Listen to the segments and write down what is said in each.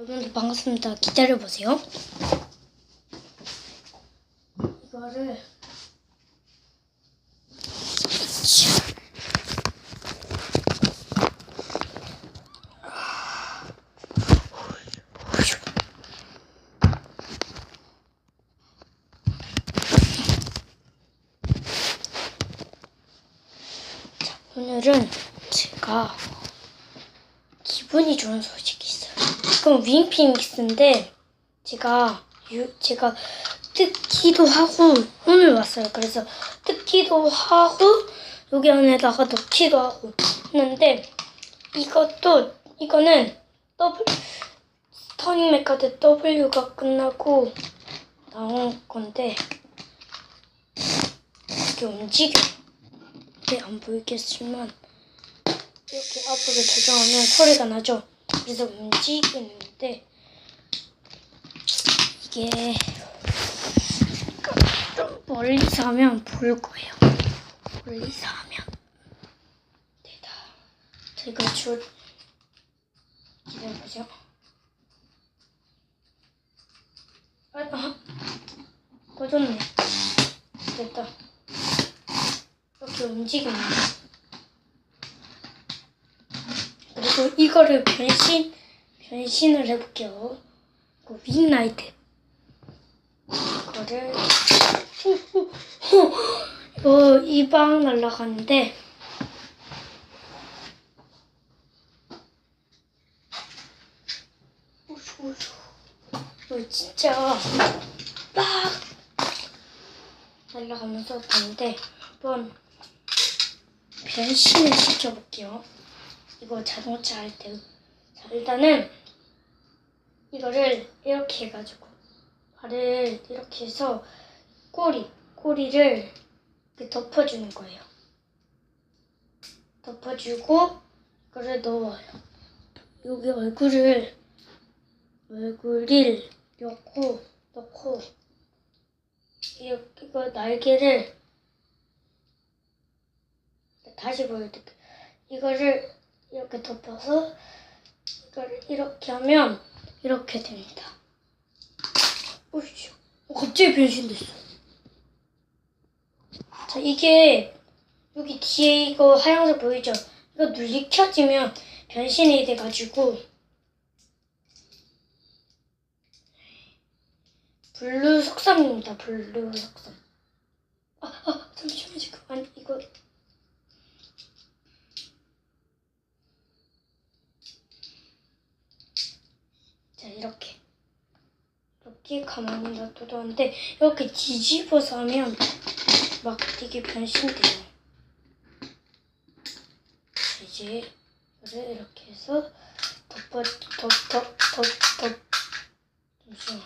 여러분들 반갑습니다. 기다려보세요. 이거를 자, 오늘은 제가 기분이 좋은 소식 이 있어요. 지금 윙피닉스인데 제가 유, 제가 뜯기도 하고 오늘 왔어요. 그래서 뜯기도 하고 여기 안에다가 넣기도 하고 했는데 이것도 이거는 더블 스터닝 메카드 W가 끝나고 나온 건데 이게 움직여. 이게 안 보이겠지만 이렇게 앞으로 조정하면 소리가 나죠. 그래서 움직이는데 이게 좀 멀리서 하면 보일 거예요. 멀리서 하면 됐다. 제가 줄 기다려보죠. 아, 아, 꺼졌네. 됐다. 이렇게 움직이면 그리고 이거를 변신 변신을 해볼게요. 이거 윙라이트 이거를 이거 이방 우슈, 우슈. 이거 진짜 막 날라가면서 봤는데 한번 변신을 시켜볼게요. 이거 자동차 할 때. 자, 일단은 이거를 이렇게 해가지고 발을 이렇게 해서 꼬리, 꼬리를 이렇게 덮어주는 거예요. 덮어주고 이거를 넣어요. 여기 얼굴을 얼굴을 넣고 넣고 이렇게 이거 날개를 다시 보여드릴게요. 이거를 이렇게 덮어서 이걸 이렇게 하면 이렇게 됩니다. 오이씨, 어, 갑자기 변신됐어. 자, 이게 여기 뒤에 이거 하얀색 보이죠? 이거 눌리 켜지면 변신이 돼가지고 블루 석삼입니다. 블루 석삼. 아, 아, 잠시만 지금 아니 이거 자 이렇게. 이렇게 가만히 놔둬뒀는데 이렇게 뒤집어서 하면 막 되게 변신돼요. 이제 이거를 이렇게 해서 덮어 덮덮덮덮. 잠시만.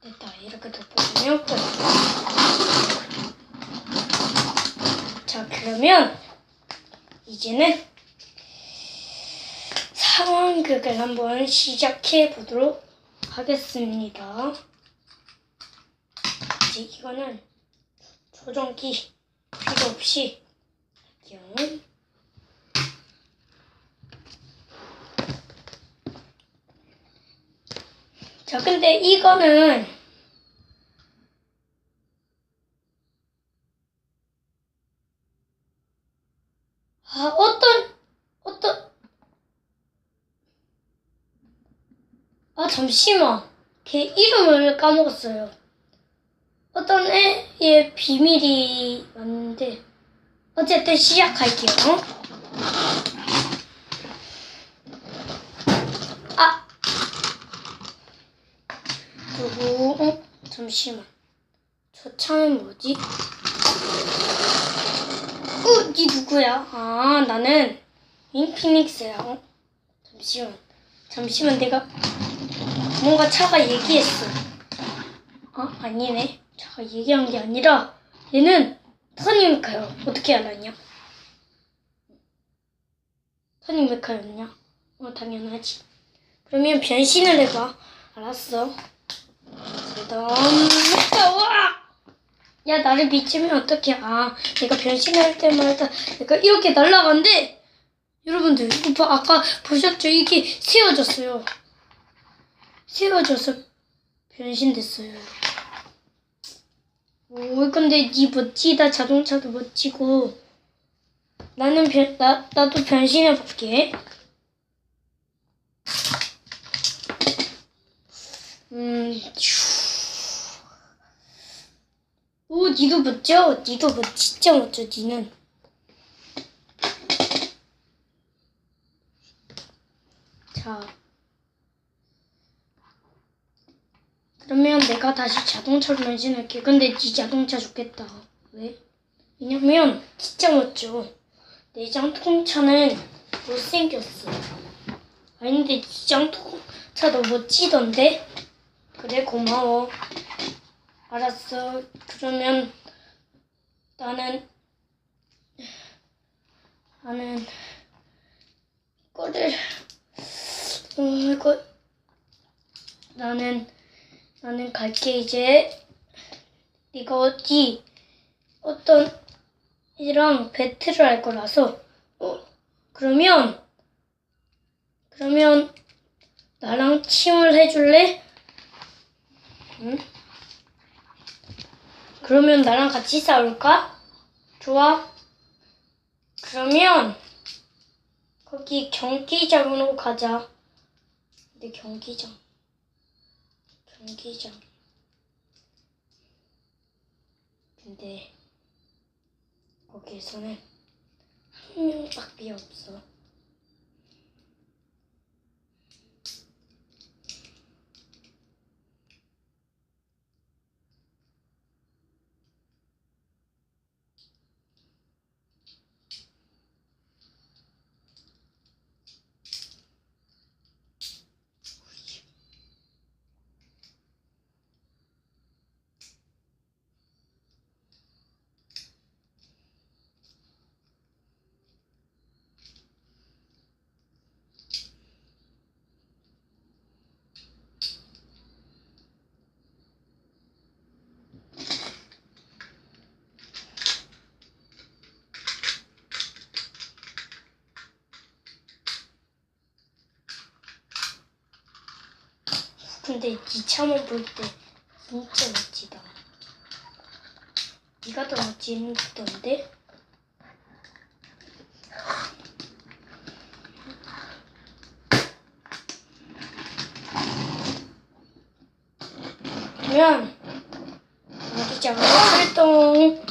됐다. 이렇게 덮어주면 끝. 자 그러면 이제는 상황극을 한번 시작해 보도록 하겠습니다. 이제 이거는 조정기 필요 없이 할게요. 자, 근데 이거는 아, 어떤 어떤 아, 잠시만. 걔 이름을 까먹었어요. 어떤 애의 비밀이 왔는데, 어쨌든 시작할게요. 아! 누구, 어? 잠시만. 저 차는 뭐지? 어, 니 누구야? 아, 나는 인피닉스야. 어? 잠시만. 잠시만, 내가 뭔가 차가 얘기했어. 어? 아니네. 차가 얘기한 게 아니라 얘는 터닝메카요. 어떻게 알았냐? 터닝메카였냐? 어, 당연하지. 그러면 변신을 해봐. 알았어. 그다음 와! 야 나를 미치면 어떡해? 아, 내가 변신할 때마다 내가 이렇게 날아간대. 여러분들 이거 봐, 아까 보셨죠? 이게 세워졌어요. 세워져서 변신됐어요. 오, 근데 이 멋지다 자동차도 멋지고 나는 변, 나 나도 변신해 볼게. 음, 슈. 오, 니도 멋져. 니도 멋, 진짜 멋져. 니는. 자. 그러면 내가 다시 자동차로 변신할게. 근데 이 자동차 좋겠다. 왜? 왜냐면 진짜 멋져. 내 자동차는 못생겼어. 아닌데 이 자동차 너 멋지던데? 그래 고마워. 알았어. 그러면 나는 나는 이거를 어, 이거 나는 나는 갈게 이제 네가 어디 어떤 이랑 배틀을 할 거라서 어 그러면 그러면 나랑 팀을 해줄래? 응? 그러면 나랑 같이 싸울까? 좋아. 그러면 거기 경기장으로 가자. 근데 경기장. 경기장. 근데 거기에서는 한 명밖에 없어. 근데 이 차만 볼때 진짜 멋지다. 네가 더 멋지던데? 그러면 경기장으로 활동.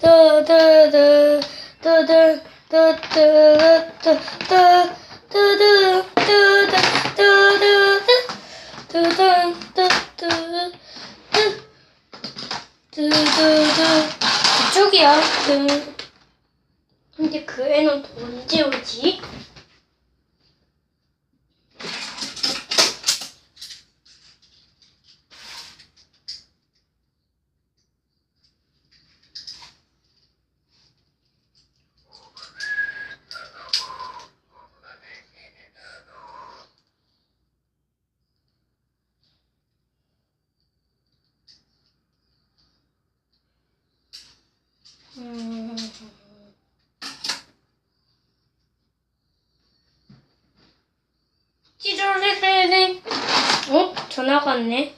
뜨뜨뜨 뜨뜨 뜨뜨 뜨뜨 뜨뜨뜨 그쪽이야. 그. 근데 그 애는 또 언제 오지? 음. 찌르르르르 어? 전화가 왔네.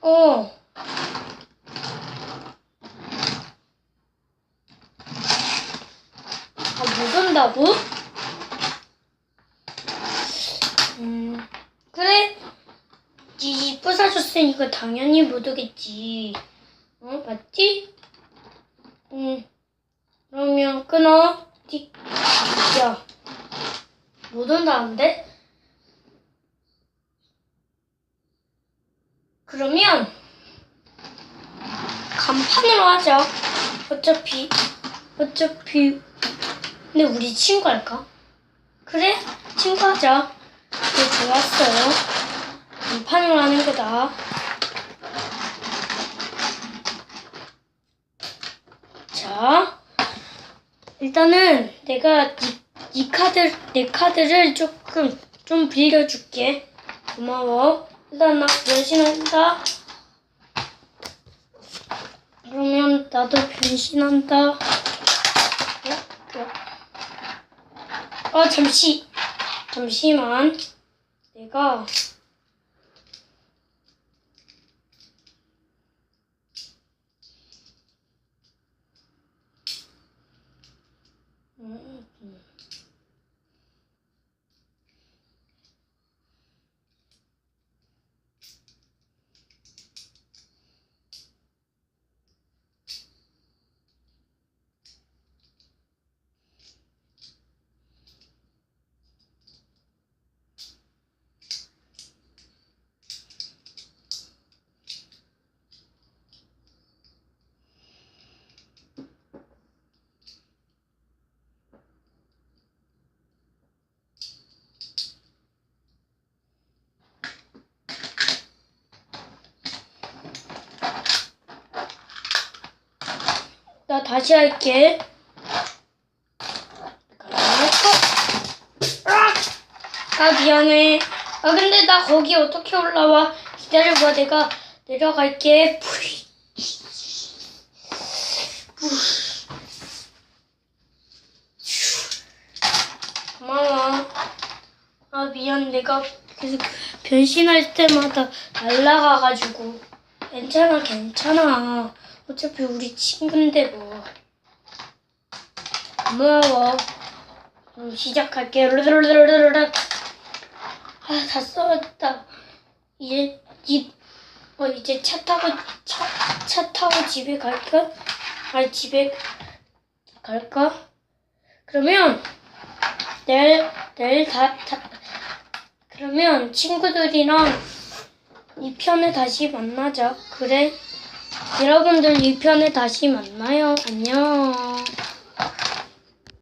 어. 아, 못 온다고? 음, 그래. 이 부사줬으니까 당연히 못 오겠지. 어, 맞지? 응. 그러면 끊어. 띡. 야. 못 온다는데? 그러면 간판으로 하자. 어차피 어차피 근데 우리 친구 할까? 그래? 친구 하자. 그래 좋았어요. 간판으로 하는 거다. 자, 일단은 내가 이, 이 카드, 내 카드를 조금 좀 빌려줄게. 고마워. 일단 나 변신한다. 그러면 나도 변신한다. 어? 어? 어 잠시. 잠시만. 내가 나 다시 할게. 아, 아 미안해. 아 근데 나 거기 어떻게 올라와? 기다려봐 내가 내려갈게. 고마워. 아 미안 내가 계속 변신할 때마다 날라가가지고 괜찮아 괜찮아 어차피 우리 친구인데 뭐 고마워 그럼 시작할게 르르르르르르 아 다 써왔다 이제 집 어, 이제 차 타고 차, 차 타고 집에 갈까? 아니 집에 갈까? 그러면 내일 내일 다, 다 그러면 친구들이랑 이 편에 다시 만나자. 그래? 여러분들 이 편에 다시 만나요. 안녕.